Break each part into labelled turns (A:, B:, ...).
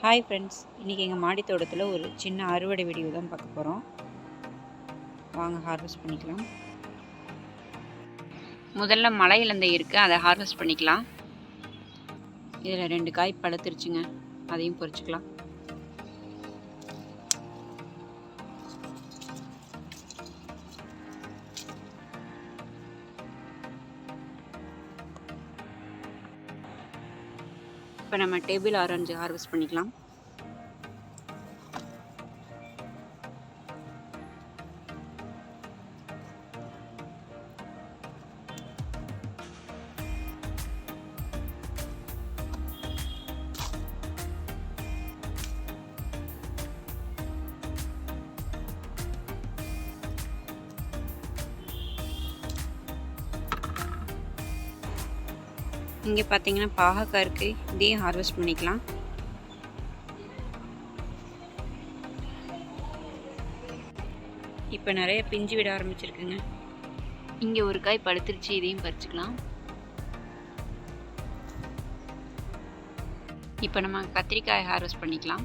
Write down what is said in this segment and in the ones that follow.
A: Hi friends இன்றைக்கி எங்கள் மாடி தோட்டத்தில் ஒரு சின்ன அறுவடை வீடியோ தான் பார்க்க போகிறோம் வாங்க ஹார்வெஸ்ட் பண்ணிக்கலாம். முதல்ல மலை இலந்தை இருக்குது அதை ஹார்வெஸ்ட் பண்ணிக்கலாம். இதில் ரெண்டு காய் பழுத்துருச்சுங்க அதையும் பொறிச்சிக்கலாம். இப்போ நம்ம டேபிள் ஆரஞ்சு ஹார்வெஸ்ட் பண்ணிக்கலாம். இங்கே பார்த்தீங்கன்னா பாகக்காய் இருக்குது இதையும் ஹார்வெஸ்ட் பண்ணிக்கலாம். இப்போ நிறைய பிஞ்சு விட ஆரம்பிச்சிருக்குங்க. இங்கே ஒரு காய் பழுத்துருச்சு இதையும் பறிச்சுக்கலாம். இப்போ நம்ம கத்திரிக்காய் ஹார்வெஸ்ட் பண்ணிக்கலாம்.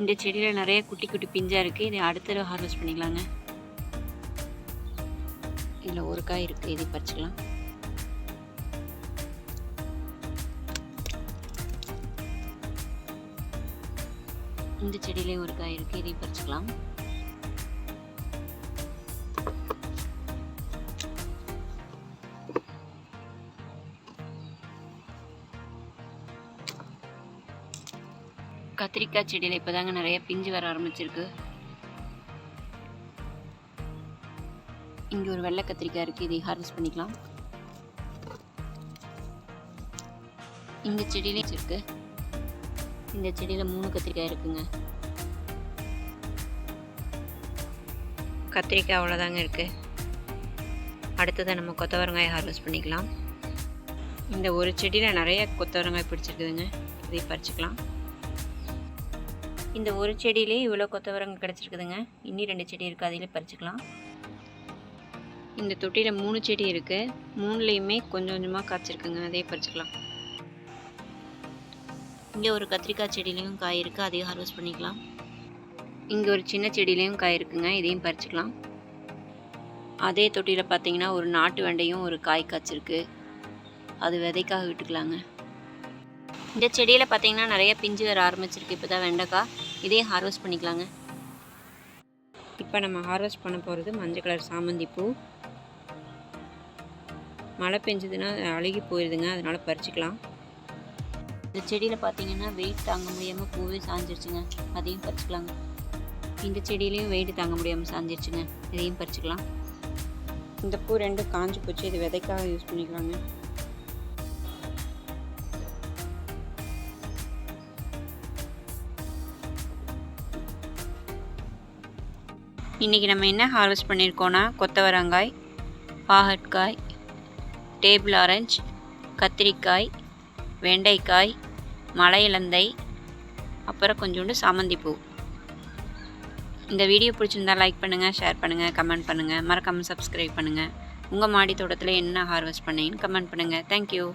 A: இந்த செடியில் நிறைய குட்டி குட்டி பிஞ்சாக இருக்குது இதை அடுத்த தடவை ஹார்வெஸ்ட் பண்ணிக்கலாங்க. இதில் ஒரு காய் இருக்குது இதை பறிச்சுக்கலாம். இந்த செடியிலே ஒரு காய் இருக்குது இதை பறிச்சுக்கலாம். கத்திரிக்காய் செடியில் இப்போ தாங்க நிறைய பிஞ்சு வர ஆரம்பிச்சிருக்கு. இங்கே ஒரு வெள்ளை கத்திரிக்காய் இருக்குது இதை ஹார்வெஸ்ட் பண்ணிக்கலாம். இந்த செடியிலையும் இருக்குது இந்த செடியில் மூணு கத்திரிக்காய் இருக்குங்க. கத்திரிக்காய் அவ்வளோதாங்க இருக்குது அடுத்ததை நம்ம கொத்தவரங்காயை ஹார்வெஸ்ட் பண்ணிக்கலாம். இந்த ஒரு செடியில் நிறைய கொத்தவரங்காய் பிடிச்சிருக்குதுங்க. இதை பறிச்சுக்கலாம். இந்த ஒரு செடியிலே இவ்வளோ கொத்தவரங்க கிடச்சிருக்குதுங்க. இன்னி ரெண்டு செடி இருக்குது அதிலே பறிச்சுக்கலாம். இந்த தொட்டியில் மூணு செடி இருக்குது மூணுலேயுமே கொஞ்சம் கொஞ்சமாக காய்ச்சிருக்குங்க அதே பறிச்சுக்கலாம். இங்கே ஒரு கத்திரிக்காய் செடியிலையும் காய் இருக்குது அதையும் ஹார்வெஸ்ட் பண்ணிக்கலாம். இங்கே ஒரு சின்ன செடியிலையும் காய் இருக்குங்க இதையும் பறிச்சுக்கலாம். அதே தொட்டியில் பார்த்தீங்கன்னா ஒரு நாட்டு வெண்டையும் ஒரு காய் காய்ச்சிருக்கு. அது விதைக்காக விட்டுக்கலாங்க. இந்த செடியில் பார்த்தீங்கன்னா நிறைய பிஞ்சு வர ஆரம்பிச்சிருக்கு இப்போ தான் வெண்டைக்காய். இதையும் ஹார்வெஸ்ட் பண்ணிக்கலாங்க. இப்போ நம்ம ஹார்வெஸ்ட் பண்ண போகிறது மஞ்சள் கலர் சாமந்தி பூ. மழை பெஞ்சதுன்னா அழுகி போயிடுதுங்க அதனால் பறிச்சுக்கலாம். இந்த செடியில் பார்த்தீங்கன்னா வெயிட் தாங்க முடியாமல் பூவே சாஞ்சிருச்சுங்க. அதையும் பறிச்சுக்கலாங்க. இந்த செடியிலையும் வெயிட் தாங்க முடியாமல் சாஞ்சிருச்சுங்க. இதையும் பறிச்சுக்கலாம். இந்த பூ ரெண்டும் காஞ்சி போச்சு இது விதைக்காக யூஸ் பண்ணிக்கலாங்க. இன்றைக்கி நம்ம என்ன ஹார்வெஸ்ட் பண்ணியிருக்கோன்னா கொத்தவரங்காய் பாகற்காய் டேபிள் ஆரஞ்சு கத்திரிக்காய் வெண்டைக்காய் மலை இலந்தை அப்புறம் கொஞ்சோண்டு சாமந்தி பூ. இந்த வீடியோ பிடிச்சிருந்தா லைக் பண்ணுங்கள் ஷேர் பண்ணுங்கள் கமெண்ட் பண்ணுங்கள் மறக்காமல் சப்ஸ்கிரைப் பண்ணுங்கள் உங்கள் மாடி தோட்டத்தில் என்ன ஹார்வெஸ்ட் பண்ணீங்கன்னு கமெண்ட் பண்ணுங்கள் தேங்க்யூ